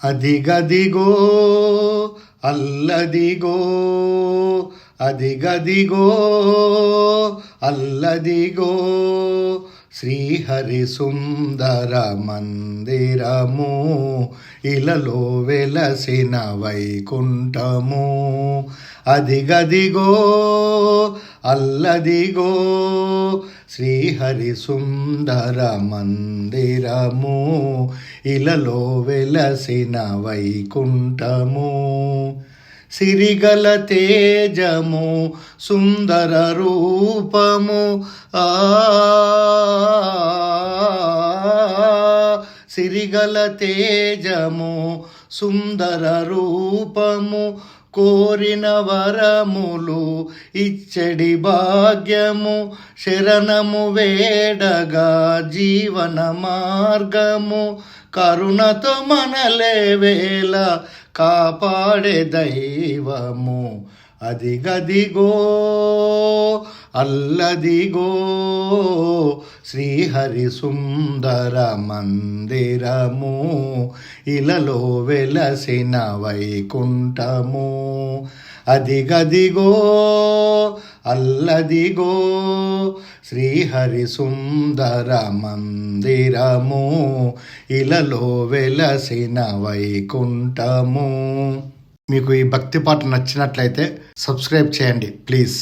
అదిగదిగో అల్లదిగో అదిగదిగో అల్లదిగో శ్రీహరి సుందర మందిరము ఇలలో వెలసిన వైకుంఠము. అదిగదిగో అల్లదిగో శ్రీహరి సుందర మందిరము ఇలలో వెలసిన వైకుంఠము. సిరిగల తేజము సుందర రూపము. ఆ సిరిగల తేజము సుందర రూపము. కోరిన వరములు ఇచ్చడి భాగ్యము. శరణము వేడగా జీవన మార్గము. కరుణతో మనలే వేళ కాపాడే దైవము. అదిగదిగో అల్లదిగో శ్రీహరి సుందర మందిరము ఇలలో వెలసిన వైకుంఠము. అదిగదిగో అల్లదిగో శ్రీహరి సుందర మందిరము ఇలలో వెలసిన వైకుంఠము. మీకు ఈ భక్తి పాట నచ్చినట్లయితే సబ్స్క్రైబ్ చేయండి ప్లీజ్.